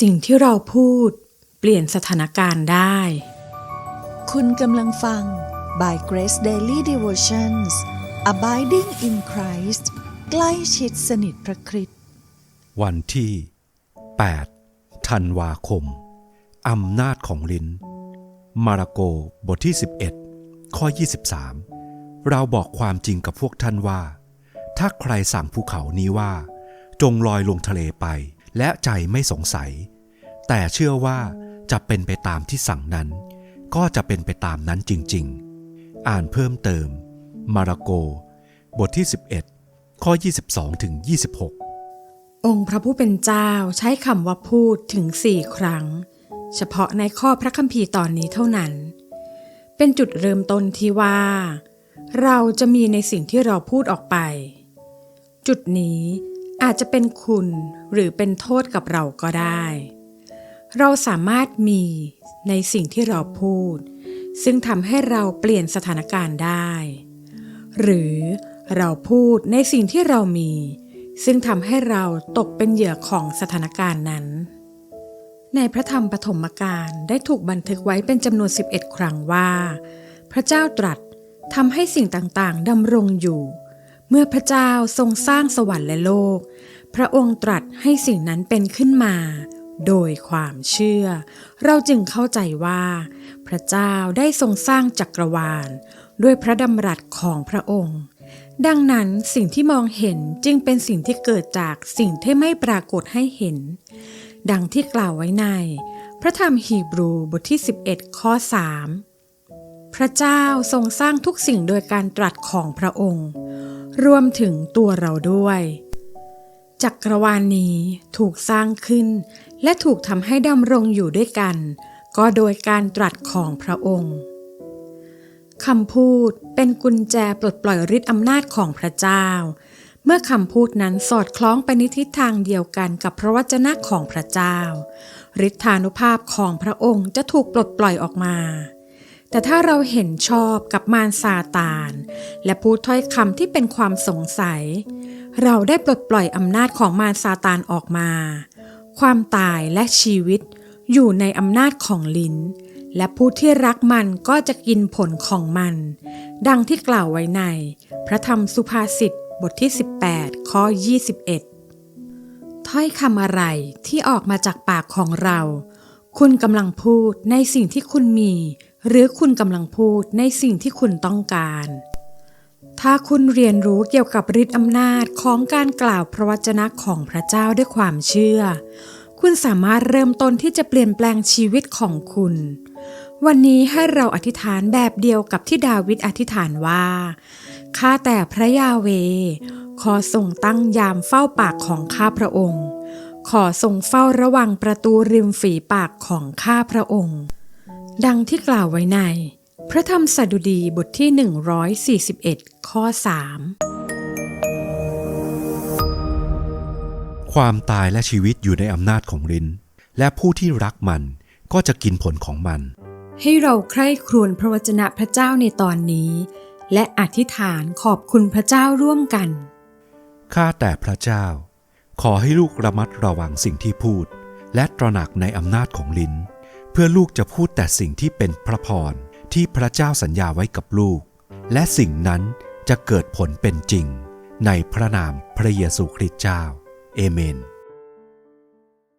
สิ่งที่เราพูดเปลี่ยนสถานการณ์ได้ คุณกำลังฟัง by Grace Daily Devotions Abiding in Christ ใกล้ชิดสนิทพระคริสต์วันที่ 8 ธันวาคม อำนาจของลิ้น มาระโกบทที่ 11 ข้อ 23 เราบอกความจริงกับพวกท่านว่า ถ้าใครสั่งภูเขานี้ว่า จงลอยลงทะเลไป และใจไม่สงสัย แต่เชื่อว่าจะเป็นไปตามที่สั่งนั้น ก็จะเป็นไปตามนั้นจริง ๆ อ่านเพิ่มเติม มาระโก บทที่ 11 ข้อ 22ถึง26 องค์พระผู้เป็นเจ้าใช้คำว่าพูดถึงสี่ครั้ง เฉพาะในข้อพระคัมภีร์ตอนนี้เท่านั้น เป็นจุดเริ่มต้นที่ว่า เราจะมีในสิ่งที่เราพูดออกไป จุดนี้ อาจจะเป็นคุณหรือเป็นโทษกับเราก็ได้ เราสามารถมีในสิ่งที่เราพูด ซึ่งทำให้เราเปลี่ยนสถานการณ์ได้ หรือเราพูดในสิ่งที่เรามี ซึ่งทำให้เราตกเป็นเหยื่อของสถานการณ์นั้น ในพระธรรมปฐมกาลได้ถูกบันทึกไว้เป็นจำนวน 11 ครั้งว่า พระเจ้าตรัสทำให้สิ่งต่างๆดำรงอยู่ เมื่อพระเจ้าทรงสร้างสวรรค์และโลก พระองค์ตรัสให้สิ่งนั้นเป็นขึ้นมา โดยความเชื่อ เราจึงเข้าใจว่า พระเจ้าได้ทรงสร้างจักรวาล ด้วยพระดำรัสของพระองค์ ดังนั้นสิ่งที่มองเห็นจึงเป็นสิ่งที่เกิดจากสิ่งที่ไม่ปรากฏให้เห็น ดังที่กล่าวไว้ใน พระธรรมฮีบรูบทที่ 11 ข้อ 3 พระเจ้าทรงสร้างทุกสิ่งโดยการตรัสของพระองค์ รวมถึงตัวเราด้วย จักรวาลนี้ถูกสร้างขึ้น และถูกทำให้ดำรงอยู่ด้วยกัน ก็โดยการตรัสของพระองค์คำพูดเป็นกุญแจปลดปล่อยฤทธิ์อำนาจของพระเจ้า เมื่อคำพูดนั้นสอดคล้องไปในทิศทางเดียวกันกับพระวจนะของพระเจ้าฤทธานุภาพของพระองค์จะถูกปลดปล่อยออกมา แต่ถ้าเราเห็นชอบกับมารซาตาน และพูดถ้อยคำที่เป็นความสงสัย เราได้ปลดปล่อยอำนาจของมารซาตานออกมา ความตายและชีวิตอยู่ในอำนาจของลิ้น และผู้ที่รักมันก็จะกินผลของมัน ดังที่กล่าวไว้ใน พระธรรมสุภาษิตบทที่ 18 ข้อ 21 ถ้อยคำอะไรที่ออกมาจากปากของเรา คุณกำลังพูดในสิ่งที่คุณมี หรือคุณกำลังพูดในสิ่งที่คุณต้องการ ถ้าคุณเรียนรู้เกี่ยวกับฤทธิ์อำนาจของการกล่าวพระวจนะของพระเจ้าด้วยความเชื่อ คุณสามารถเริ่มต้นที่จะเปลี่ยนแปลงชีวิตของคุณ วันนี้ให้เราอธิษฐานแบบเดียวกับที่ดาวิดอธิษฐานว่าข้าแต่พระยาเว ขอทรงตั้งยามเฝ้าปากของข้าพระองค์ ขอทรงเฝ้าระวังประตูริมฝีปากของข้าพระองค์ ดังที่กล่าวไว้ใน พระธรรมสดุดีบทที่ 141 ข้อ 3 ความตายและชีวิตอยู่ในอำนาจของลิ้น และผู้ที่รักมันก็จะกินผลของมัน ให้เราใคร่ครวญพระวจนะพระเจ้าในตอนนี้ และอธิษฐานขอบคุณพระเจ้าร่วมกัน ข้าแต่พระเจ้า ขอให้ลูกระมัดระวังสิ่งที่พูด และตระหนักในอำนาจของลิ้น เพื่อลูกจะพูดแต่สิ่งที่เป็นพระพรที่พระเจ้าสัญญาไว้กับลูก และสิ่งนั้นจะเกิดผลเป็นจริง ในพระนามพระเยซูคริสต์เจ้า เอเมน